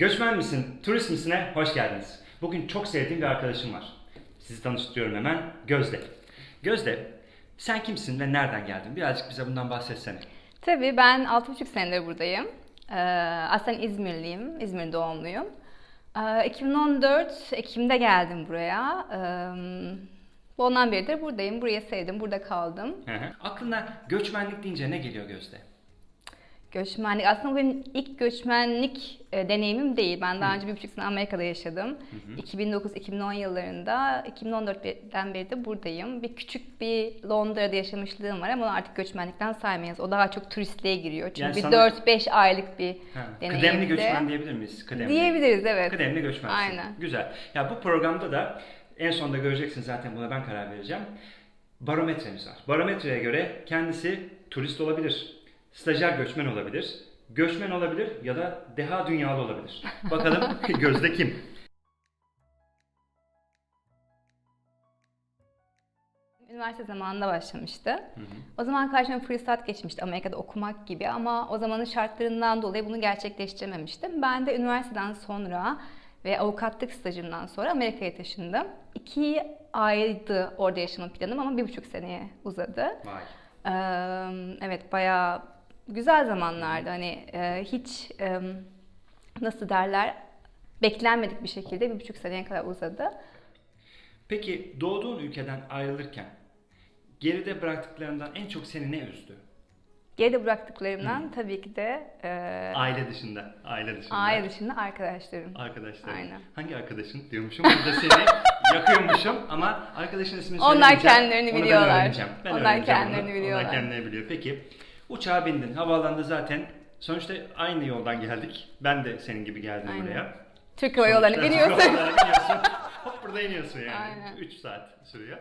Göçmen misin, turist misine hoş geldiniz. Bugün çok sevdiğim bir arkadaşım var. Sizi tanıştırıyorum hemen. Gözde. Gözde, sen kimsin ve nereden geldin? Birazcık bize bundan bahsetsene. Tabii ben 6,5 senedir buradayım. Ee, aslında İzmirliyim, İzmir doğumluyum. Ee, 2014 Ekim'de geldim buraya. Ee, ondan beridir buradayım, burayı sevdim, burada kaldım. Hı hı. Aklına göçmenlik deyince ne geliyor Gözde? Göçmenlik, aslında benim ilk göçmenlik e, deneyimim değil. Ben daha önce bir buçuk sene Amerika'da yaşadım. 2009-2010 yıllarında, 2014'ten beri de buradayım. Bir küçük bir Londra'da yaşamışlığım var ama onu artık göçmenlikten saymayız. O daha çok turistliğe giriyor. Çünkü Yani bir sana- 4-5 aylık bir Ha, deneyimdi. Kıdemli göçmen diyebilir miyiz? Kıdemli. Diyebiliriz evet. Kıdemli göçmensin. Aynen. Güzel. Ya bu programda da en sonunda göreceksin zaten buna ben karar vereceğim. Barometremiz var. Barometreye göre kendisi turist olabilir, stajyer göçmen olabilir, göçmen olabilir ya da deha dünyalı olabilir. Bakalım Gözde kim? Üniversite zamanında başlamıştı. O zaman karşıma fırsat geçmişti Amerika'da okumak gibi ama o zamanın şartlarından dolayı bunu gerçekleştirememiştim. Ben de üniversiteden sonra ve avukatlık stajımdan sonra Amerika'ya taşındım. İki aydı orada yaşama planım ama bir buçuk seneye uzadı. Vay. Ee, evet bayağı güzel zamanlardı. Hani e, hiç e, nasıl derler beklenmedik bir şekilde bir buçuk seneye kadar uzadı. Peki doğduğun ülkeden ayrılırken geride bıraktıklarından en çok seni ne üzdü? Geride bıraktıklarımdan tabii ki de e, Aile dışında. Aile dışında. aile dışında arkadaşlarım. Arkadaşlar. Aynen. Hangi arkadaşın diyormuşum. Burada seni yakıyormuşum ama arkadaşın ismini Onlar kendilerini Onu ben biliyorlar. öğreneceğim. Ben Onlar öğreneceğim kendilerini onu. biliyorlar. Onlar kendileri biliyor. Peki uçağa bindin. Havaalanında zaten sonuçta aynı yoldan geldik. Ben de senin gibi geldim Aynen. buraya. Türk Hava Yolları'na Sonuçta biniyorsun. Türk Hava Yolları'na biniyorsun. Hop burada iniyorsun yani. Aynen. 3 saat sürüyor.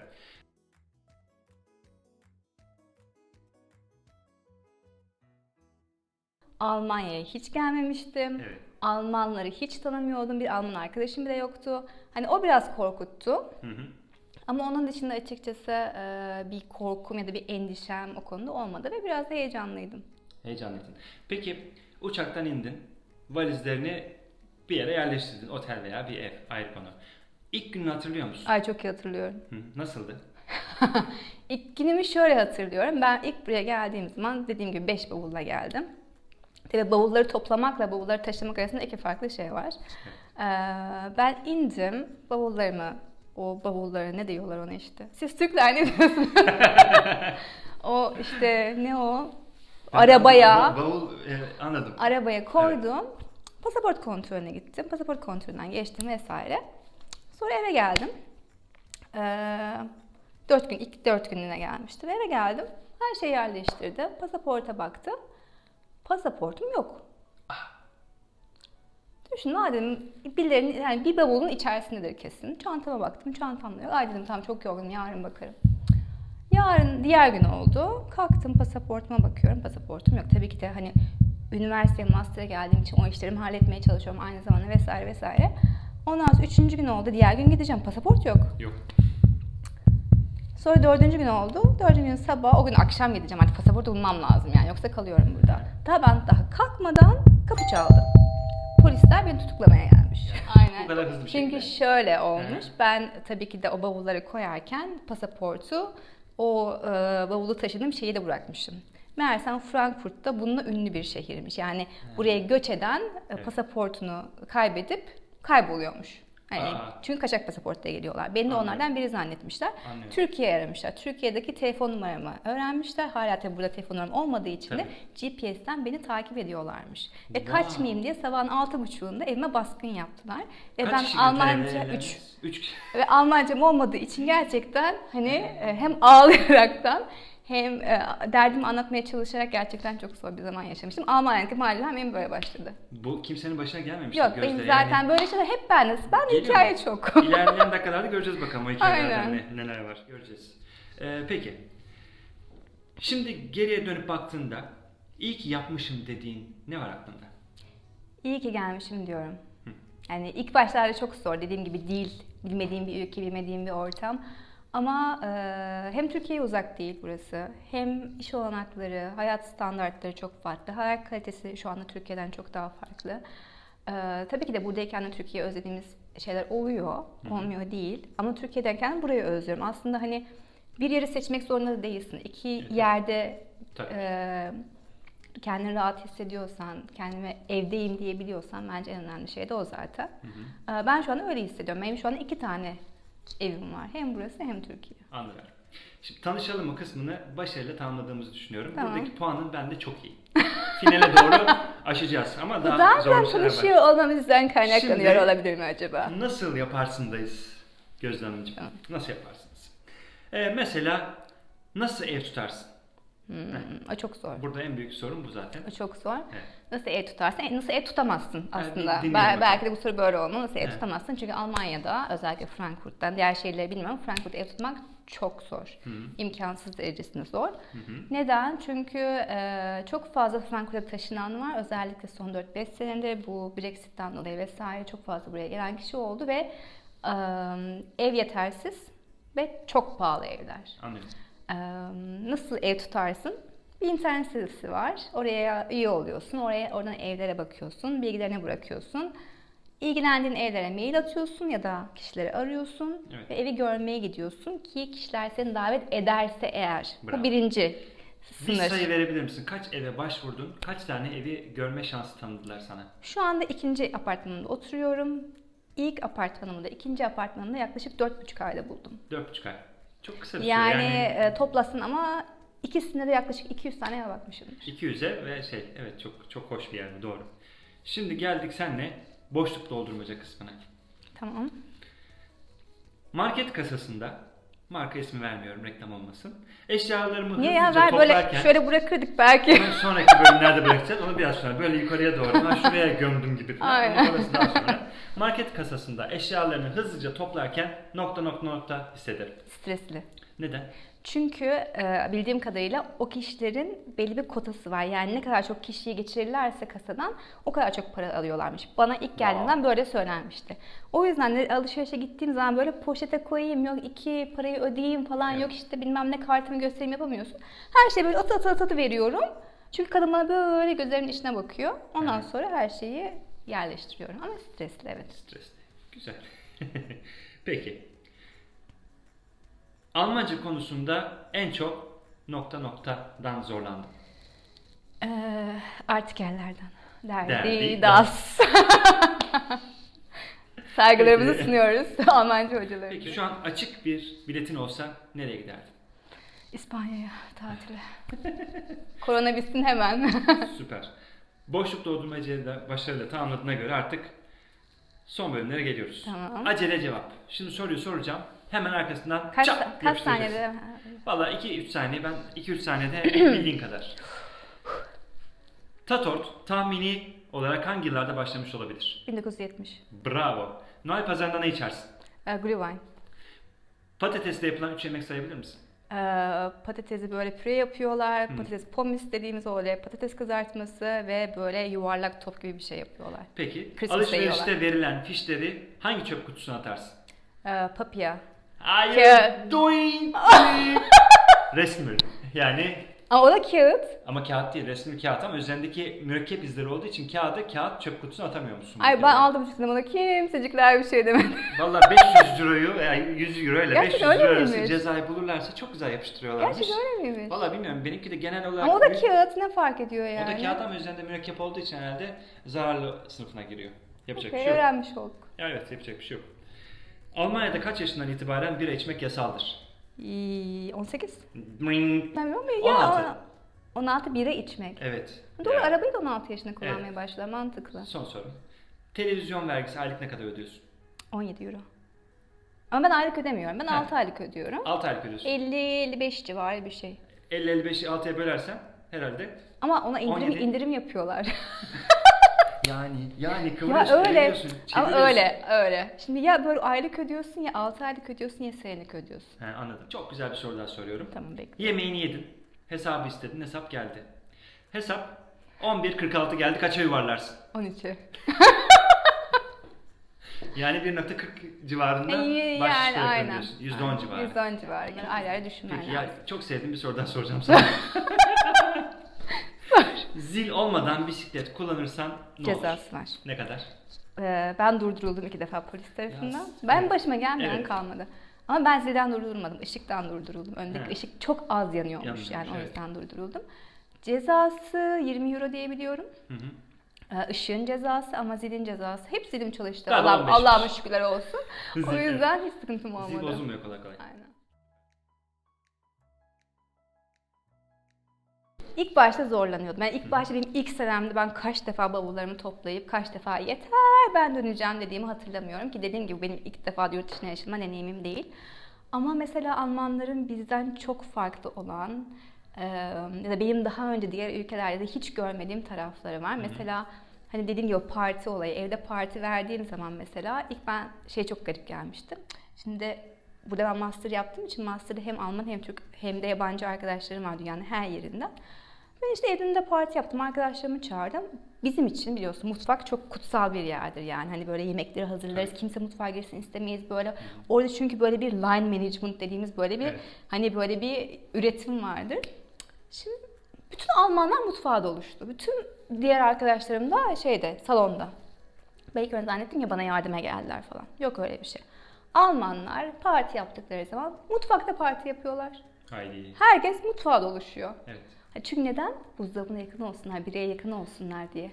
Almanya'ya hiç gelmemiştim. Evet. Almanları hiç tanımıyordum. Bir Alman arkadaşım bile yoktu. Hani o biraz korkuttu. Hı hı. Ama onun dışında açıkçası e, bir korkum ya da bir endişem o konuda olmadı ve biraz da heyecanlıydım. Heyecanlıydın. Peki uçaktan indin. Valizlerini bir yere yerleştirdin. Otel veya bir ev ayrı konu. İlk gününü hatırlıyor musun? Ay çok iyi hatırlıyorum. Hı, nasıldı? İlk günümü şöyle hatırlıyorum. Ben ilk buraya geldiğim zaman dediğim gibi 5 bavulla geldim. Tabii bavulları toplamakla bavulları taşımak arasında iki farklı şey var. Ee, ben indim, bavullarımı, o bavulları ne diyorlar ona işte. Siz Türkler ne diyorsunuz? o işte ne o? Arabaya, Bavul, e, anladım. arabaya koydum. Pasaport kontrolüne gittim. Pasaport kontrolünden geçtim vesaire. Sonra eve geldim. Ee, dört gün, ilk dört gününe gelmiştim. Eve geldim. Her şeyi yerleştirdim. Pasaporta baktım. Pasaportum yok. Düşün "Aa," dedim birilerinin yani bir bavulun içerisindedir kesin. Çantama baktım çantamda yok. Ay dedim tamam çok yorgunum yarın bakarım. Yarın diğer gün oldu. Kalktım pasaportuma bakıyorum. Pasaportum yok. Tabii ki de hani üniversiteye, master'a geldiğim için o işlerimi halletmeye çalışıyorum aynı zamanda vesaire vesaire. Ondan sonra üçüncü gün oldu. Diğer gün gideceğim. Pasaport yok. Yok. Sonra dördüncü gün oldu. Dördüncü gün sabah, o gün akşam gideceğim. Artık pasaportu bulmam lazım yani. Yoksa kalıyorum burada. Daha ben daha kalkmadan kapı çaldı. Polisler beni tutuklamaya gelmiş. Aynen. Bu kadar hızlı bir Çünkü şekilde. şöyle olmuş. Hı. Ben tabii ki de o bavulları koyarken pasaportu o e, bavulu taşıdığım şeyi de bırakmışım. Meğersem Frankfurt'ta bununla ünlü bir şehirmiş. Yani buraya göç eden e, Evet. pasaportunu kaybedip kayboluyormuş. Hani Aa. çünkü kaçak pasaportla geliyorlar. Beni de Anladım. onlardan biri zannetmişler. Anlıyorum. Türkiye'ye aramışlar. Türkiye'deki telefon numaramı öğrenmişler. Hala tabii burada telefon numaram olmadığı için de GPS'ten beni takip ediyorlarmış. Ve Wow. kaçmayayım diye sabahın altı buçuğunda evime baskın yaptılar. Ve Kaç ben Almanca götürebilirler? 3 Üç kişi. ve Almancam olmadığı için gerçekten hani e, hem ağlayaraktan hem e, derdimi anlatmaya çalışarak gerçekten çok zor bir zaman yaşamıştım. Almanya'daki mahallem benim böyle başladı. Bu kimsenin başına gelmemiş. Yok benim yani. zaten böyle şeyler hep. Ben de Geliyor hikaye mu? çok. İlerleyen dakikalarda göreceğiz bakalım o hikayelerden ne, neler var. Göreceğiz. Ee, peki. Şimdi geriye dönüp baktığında iyi ki yapmışım dediğin ne var aklında? İyi ki gelmişim diyorum. Yani ilk başlarda çok zor. Dediğim gibi dil, bilmediğim bir ülke, bilmediğim bir ortam. Ama e, hem Türkiye'ye uzak değil burası, hem iş olanakları, hayat standartları çok farklı. Hayat kalitesi şu anda Türkiye'den çok daha farklı. Ee, tabii ki de buradayken de Türkiye özlediğimiz şeyler oluyor. Olmuyor değil. Ama Türkiye'deyken burayı özlüyorum. Aslında hani bir yeri seçmek zorunda da değilsin. İki Evet. yerde Tabii. e, kendini rahat hissediyorsan, kendime evdeyim diyebiliyorsan bence en önemli şey de o zaten. Hı hı. Ben şu anda öyle hissediyorum. Benim şu anda iki tane evim var. Hem burası hem Türkiye. Anladım. Şimdi tanışalım mı kısmını başarıyla tamamladığımızı düşünüyorum. Tamam. Buradaki puanın bende çok iyi. Finale doğru aşacağız ama daha Zaten zor şeyler var. olmamızdan kaynaklanıyor Şimdi- olabilir mi acaba? Nasıl yaparsındayız Gözde Hanımcığım? Nasıl yaparsınız? Ee, mesela nasıl ev tutarsın? Hmm, o çok zor. Burada en büyük sorun bu zaten. O çok zor. Evet. Nasıl ev tutarsın? E, Nasıl ev tutamazsın aslında. dinleyelim Bel- belki de bu soru böyle olmalı. Nasıl ev Evet. tutamazsın? Çünkü Almanya'da özellikle Frankfurt'tan diğer şehirleri bilmiyorum. Frankfurt'ta ev tutmak çok zor. Hı hı. İmkansız derecesinde zor. Hı hı. Neden? Çünkü e, çok fazla Frankfurt'a taşınan var. Özellikle son 4-5 senedir bu Brexit'ten dolayı vesaire çok fazla buraya gelen kişi oldu ve e, ev yetersiz ve çok pahalı evler. Anlıyorum. Nasıl ev tutarsın? Bir internet sitesi var. Oraya üye oluyorsun. Oraya oradan evlere bakıyorsun. Bilgilerini bırakıyorsun. İlgilendiğin evlere mail atıyorsun ya da kişileri arıyorsun Evet. ve evi görmeye gidiyorsun ki kişiler seni davet ederse eğer. Bravo. Bu birinci Bir sınır. sayı verebilir misin? Kaç eve başvurdun? Kaç tane evi görme şansı tanıdılar sana? Şu anda ikinci apartmanımda oturuyorum. İlk apartmanımı da ikinci apartmanımda yaklaşık 4,5 ayda buldum. 4,5 ay. Çok kısa bir Yani, süre. Yani e, toplasın ama ikisinde de yaklaşık 200 tane eve bakmışımdır. 200'e ve şey evet çok çok hoş bir yer bu doğru. Şimdi geldik senle boşluk doldurmaca kısmına. Tamam. Market kasasında marka ismi vermiyorum reklam olmasın. Eşyalarımı Niye ya hızlıca ver böyle toplarken şöyle bırakırdık belki. Onu sonraki bölümlerde bırakacağız. Onu biraz sonra böyle yukarıya doğru. Ben şuraya gömdüm gibi falan. Aynen. Orası daha sonra. Market kasasında eşyalarını hızlıca toplarken nokta nokta nokta hissederim. Stresli. Neden? Çünkü e, bildiğim kadarıyla o kişilerin belli bir kotası var. Yani ne kadar çok kişiyi geçirirlerse kasadan o kadar çok para alıyorlarmış. Bana ilk geldiğinden böyle söylenmişti. O yüzden de alışverişe gittiğim zaman böyle poşete koyayım, yok iki parayı ödeyeyim falan, Evet. yok işte bilmem ne kartımı göstereyim yapamıyorsun. Her şeyi böyle atı atı atı atı veriyorum. Çünkü kadın bana böyle gözlerimin içine bakıyor. Ondan Evet. sonra her şeyi yerleştiriyorum. Ama stresli evet. Stresli. Güzel. Peki. Almanca konusunda en çok nokta noktadan zorlandım. Ee, artikellerden. Derdi, Derdi, das. Saygılarımızı sunuyoruz Almanca hocalarımıza. Peki şu an açık bir biletin olsa nereye giderdin? İspanya'ya tatile. Korona bitsin hemen. Süper. Boşluk doldurmacayı da başarıyla tamamladığına göre artık son bölümlere geliyoruz. Tamam. Acele cevap. Şimdi soruyu soracağım. Hemen arkasından kaç, çat kaç yapıştıracaksın. saniyede? Valla 2-3 saniye ben 2-3 saniyede bildiğin kadar. Tatort tahmini olarak hangi yıllarda başlamış olabilir? 1970. Bravo. Noel pazarında ne içersin? Ee, Glühwein. Patatesle yapılan 3 yemek sayabilir misin? Ee, patatesi böyle püre yapıyorlar. Hı. Patates pommes dediğimiz oluyor. Patates kızartması ve böyle yuvarlak top gibi bir şey yapıyorlar. Peki. Christmas'ta alışverişte yiyorlar. verilen fişleri hangi çöp kutusuna atarsın? Ee, papya. Hayır. Kağıt. Doing. Resmi. Yani Ama o da kağıt. ama kağıt değil resmi kağıt ama üzerindeki mürekkep izleri olduğu için kağıdı kağıt çöp kutusuna atamıyor musun? Ay ben aldım üstüne bana kimsecikler bir şey demedi. Valla 500 euroyu yani 100 euro ile Gerçekten 500 öyle euro arası miymiş? cezayı bulurlarsa çok güzel yapıştırıyorlarmış. Gerçekten öyle miymiş? Valla bilmiyorum benimki de genel olarak Ama o da büyük- kağıt ne fark ediyor o yani? da kağıt ama üzerinde mürekkep olduğu için herhalde zararlı sınıfına giriyor. Yapacak Okey, bir şey yok. öğrenmiş olduk. Evet yapacak bir şey yok. Almanya'da kaç yaşından itibaren bira içmek yasaldır? İyi, 18. Ring. Ben bilmiyorum ya. 16. 16 bira içmek. Evet. Doğru Ya. arabayı da 16 yaşında kullanmaya başladı. Mantıklı. Son soru. Televizyon vergisi aylık ne kadar ödüyorsun? 17 euro. Ama ben aylık ödemiyorum. Ben Ha. 6 aylık ödüyorum. 6 aylık ödüyorsun. 50-55 civarı bir şey. 50-55'i 6'ya bölersen herhalde Ama ona indirim 17. indirim yapıyorlar. yani yani ya kıvırıyorsun, öyle. Ama öyle öyle. Şimdi ya böyle aylık ödüyorsun ya 6 aylık ödüyorsun ya senelik ödüyorsun. He, anladım. Çok güzel bir soru daha soruyorum. Tamam bekle. Yemeğini yedin. Hesabı istedin. Hesap geldi. Hesap 11.46 geldi. Kaça yuvarlarsın? 13'ü. Yani 1.40 civarında İyi baş yani aynen. diyorsun. %10 civarı. %10 civarı. Yani ayrı düşünmen Peki lazım. ya çok sevdiğim bir soru daha soracağım sana. Zil olmadan bisiklet kullanırsan ne olur? Cezası var. Ne kadar? Ee, ben durduruldum iki defa polis tarafından. Ya, ben evet. başıma gelmeyen Evet. kalmadı. Ama ben zilden durdurulmadım. Işıktan durduruldum. Öndeki He. ışık çok az yanıyormuş Yanıyormuş, yani o evet. yüzden durduruldum. Cezası 20 euro diye biliyorum. Hı hı. Ee, Işığın cezası ama zilin cezası. Hep zilim çalıştı. Galiba 15'miş. Allah'ıma şükürler olsun. Zil, o yüzden hiç sıkıntım olmadı. Zil bozulmuyor kolay kolay. Aynen. İlk başta zorlanıyordum. Yani ilk başta benim ilk senemde ben kaç defa bavullarımı toplayıp kaç defa yeter ben döneceğim dediğimi hatırlamıyorum ki dediğim gibi benim ilk defa yurt dışına yaşama deneyimim değil. Ama mesela Almanların bizden çok farklı olan e, ya da benim daha önce diğer ülkelerde de hiç görmediğim tarafları var. Mesela hani dediğim gibi parti olayı, evde parti verdiğim zaman mesela ilk ben şey çok garip gelmişti. Şimdi burada ben master yaptığım için master'da hem Alman hem Türk hem de yabancı arkadaşlarım var dünyanın her yerinden. Ben işte evimde parti yaptım, arkadaşlarımı çağırdım. Bizim için biliyorsun mutfak çok kutsal bir yerdir yani. Hani böyle yemekleri hazırlarız, kimse mutfağa girsin istemeyiz böyle. Orada çünkü böyle bir line management dediğimiz böyle bir Evet. hani böyle bir üretim vardır. Şimdi bütün Almanlar mutfağa doluştu. Bütün diğer arkadaşlarım da şeyde, salonda. Belki ben zannettim ya bana yardıma geldiler falan. Yok öyle bir şey. Almanlar parti yaptıkları zaman mutfakta parti yapıyorlar. Haydi. Herkes mutfağa doluşuyor. Evet. Ha, Çünkü neden? Buzdolabına yakın olsunlar, bireye yakın olsunlar diye.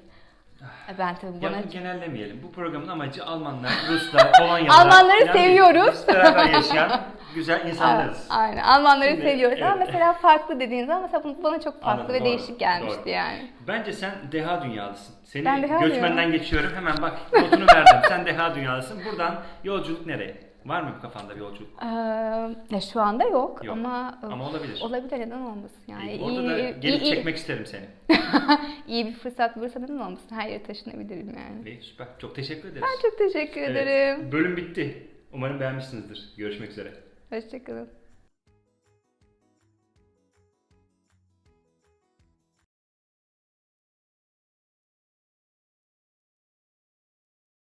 Ben tabii bana... Bunu genellemeyelim. Bu programın amacı Almanlar, Ruslar, Polonyalılar. Almanları seviyoruz. Biz beraber yaşayan güzel insanlarız. Aynen. Almanları Şimdi, seviyoruz ama evet. mesela farklı dediğiniz zaman mesela bu bana çok farklı Anladım, ve doğru, değişik gelmişti doğru. yani. Bence sen deha dünyalısın. Seni Ben deha göçmenden geçiyorum. Hemen bak notunu verdim. Sen deha dünyalısın. Buradan yolculuk nereye? Var mı kafanda bir yolculuk? Ee, ya şu anda yok, Yok. ama Ama olabilir. olabilir neden olmasın yani. İyi, Orada da iyi, gelip iyi- çekmek isterim seni. iyi bir fırsat bulursa neden olmasın? Her yere taşınabilirim yani. İyi, süper. Çok teşekkür ederiz. Ben çok teşekkür Evet, ederim. Bölüm bitti. Umarım beğenmişsinizdir. Görüşmek üzere. Hoşçakalın.